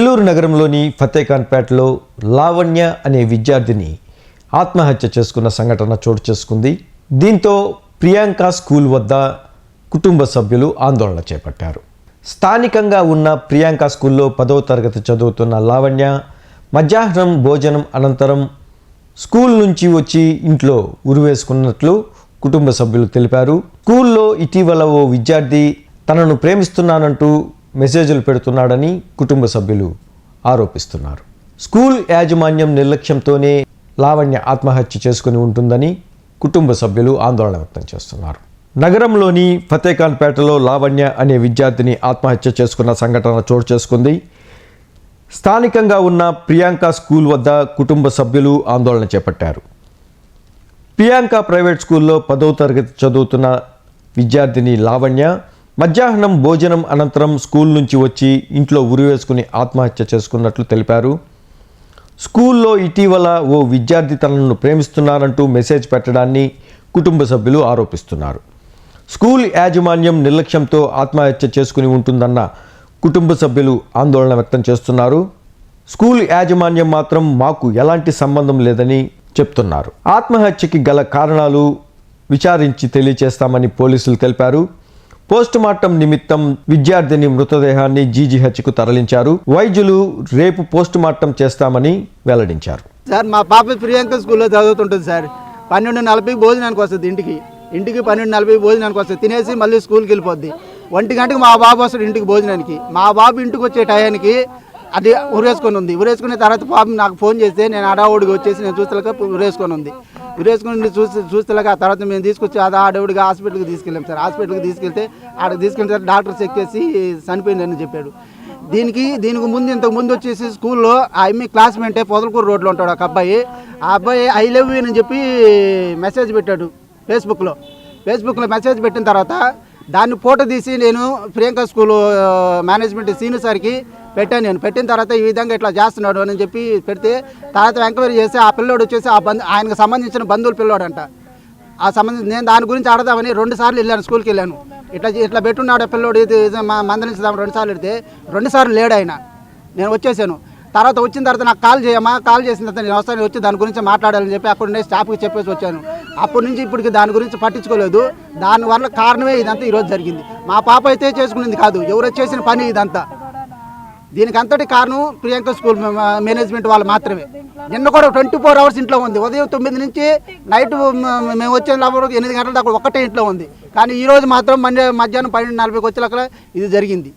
నెల్లూరు నగరంలోని ఫతేఖాన్పేటలో లావణ్య అనే విద్యార్థిని ఆత్మహత్య చేసుకున్న సంఘటన చోటు చేసుకుంది. దీంతో ప్రియాంక స్కూల్ వద్ద కుటుంబ సభ్యులు ఆందోళన చేపట్టారు. స్థానికంగా ఉన్న ప్రియాంక స్కూల్లో పదవ తరగతి చదువుతున్న లావణ్య మధ్యాహ్నం భోజనం అనంతరం స్కూల్ నుంచి వచ్చి ఇంట్లో ఉరివేసుకున్నట్లు కుటుంబ సభ్యులు తెలిపారు. స్కూల్లో ఇటీవల ఓ విద్యార్థి తనను ప్రేమిస్తున్నానంటూ మెసేజ్లు పెడుతున్నాడని కుటుంబ సభ్యులు ఆరోపిస్తున్నారు. స్కూల్ యాజమాన్యం నిర్లక్ష్యంతోనే లావణ్య ఆత్మహత్య చేసుకుని ఉంటుందని కుటుంబ సభ్యులు ఆందోళన వ్యక్తం చేస్తున్నారు. నగరంలోని ఫతేఖాన్పేటలో లావణ్య అనే విద్యార్థిని ఆత్మహత్య చేసుకున్న సంఘటన చోటు చేసుకుంది. స్థానికంగా ఉన్న ప్రియాంక స్కూల్ వద్ద కుటుంబ సభ్యులు ఆందోళన చేపట్టారు. ప్రియాంక ప్రైవేట్ స్కూల్లో పదవ తరగతి చదువుతున్న విద్యార్థిని లావణ్య మధ్యాహ్నం భోజనం అనంతరం స్కూల్ నుంచి వచ్చి ఇంట్లో ఉరివేసుకుని ఆత్మహత్య చేసుకున్నట్లు తెలిపారు. స్కూల్లో ఇటీవల ఓ విద్యార్థి తనను ప్రేమిస్తున్నారంటూ మెసేజ్ పెట్టడాన్ని కుటుంబ సభ్యులు ఆరోపిస్తున్నారు. స్కూల్ యాజమాన్యం నిర్లక్ష్యంతో ఆత్మహత్య చేసుకుని ఉంటుందన్న కుటుంబ సభ్యులు ఆందోళన వ్యక్తం చేస్తున్నారు. స్కూల్ యాజమాన్యం మాత్రం మాకు ఎలాంటి సంబంధం లేదని చెప్తున్నారు. ఆత్మహత్యకి గల కారణాలు విచారించి తెలియచేస్తామని పోలీసులు తెలిపారు. పోస్టుమార్టం నిమిత్తం విద్యార్థిని మృతదేహాన్ని జీజీహెచ్కు తరలించారు. వైద్యులు రేపు పోస్టుమార్టం చేస్తామని వెల్లడించారు. సార్ మా పాప ప్రియాంక స్కూల్లో చదువుతుంటుంది సార్. పన్నెండు నలభై భోజనానికి వస్తుంది ఇంటికి. ఇంటికి పన్నెండు నలభై భోజనానికి వస్తుంది. తినేసి మళ్ళీ స్కూల్కి వెళ్ళిపోద్ది. ఒంటి గంటకి మా బాబు వస్తాడు ఇంటికి భోజనానికి. మా బాబు ఇంటికి వచ్చే టయానికి అది ఉరేసుకొని ఉంది. ఉరేసుకున్న తర్వాత పాపం నాకు ఫోన్ చేస్తే నేను అడావుడికి వచ్చేసి నేను చూస్తలేక ఉరేసుకొని ఉంది. గురేసుకుని చూసి చూస్తేలాగా తర్వాత మేము తీసుకొచ్చి అది ఆడవుడిగా హాస్పిటల్కి తీసుకెళ్ళాం సార్. హాస్పిటల్కి తీసుకెళ్తే ఆడకి తీసుకెళ్తే డాక్టర్ చెక్ చేసి చనిపోయిందని చెప్పాడు. దీనికి దీనికి ముందు ఇంతకు ముందు వచ్చేసి స్కూల్లో ఆ అమ్మి క్లాస్మేటే పొదలకూరు రోడ్లో ఉంటాడు ఒక అబ్బాయి. ఆ అబ్బాయి ఐ లవ్ యూ అని చెప్పి మెసేజ్ పెట్టాడు ఫేస్బుక్లో. ఫేస్బుక్లో మెసేజ్ పెట్టిన తర్వాత దాన్ని ఫోటో తీసి నేను ప్రియాంక స్కూల్ మేనేజ్మెంట్ సీనియర్ సార్కి పెట్టాను నేను. పెట్టిన తర్వాత ఈ విధంగా ఇట్లా చేస్తున్నాడు అని చెప్పి పెడితే తర్వాత ఎంక్వైరీ చేసి ఆ పిల్లోడు వచ్చేసి ఆ బంధు ఆయనకు సంబంధించిన బంధువుల పిల్లోడంట. ఆ సంబంధించి నేను దాని గురించి ఆడదామని రెండు సార్లు వెళ్ళాను స్కూల్కి వెళ్ళాను. ఇట్లా ఇట్లా పెట్టున్నాడు ఆ పిల్లోడు ఇది ఇది మా మందలించుదాం రెండు సార్లు వెళ్తే రెండు సార్లు లేడు ఆయన. నేను వచ్చేసాను. తర్వాత వచ్చిన తర్వాత నాకు కాల్ చేయమా కాల్ చేసిన తర్వాత నేను వస్తాను వచ్చి దాని గురించి మాట్లాడాలని చెప్పి అక్కడ ఉండే స్టాఫ్కి చెప్పేసి వచ్చాను. అప్పటి నుంచి ఇప్పటికి దాని గురించి పట్టించుకోలేదు. దానివల్ల కారణమే ఇదంతా ఈరోజు జరిగింది. మా పాప అయితే చేసుకునేది కాదు. ఎవరు చేసిన పని ఇదంతా. దీనికి అంతటి కారణం ప్రియాంక స్కూల్ మేనేజ్మెంట్ వాళ్ళు మాత్రమే. నిన్న కూడా ట్వంటీ ఫోర్ అవర్స్ ఇంట్లో ఉంది. ఉదయం తొమ్మిది నుంచి నైట్ మేము వచ్చే వరకు ఎనిమిది గంటల దాకా ఒక్కటే ఇంట్లో ఉంది. కానీ ఈరోజు మాత్రం మధ్య మధ్యాహ్నం పన్నెండు నలభైకి వచ్చేలాగా ఇది జరిగింది.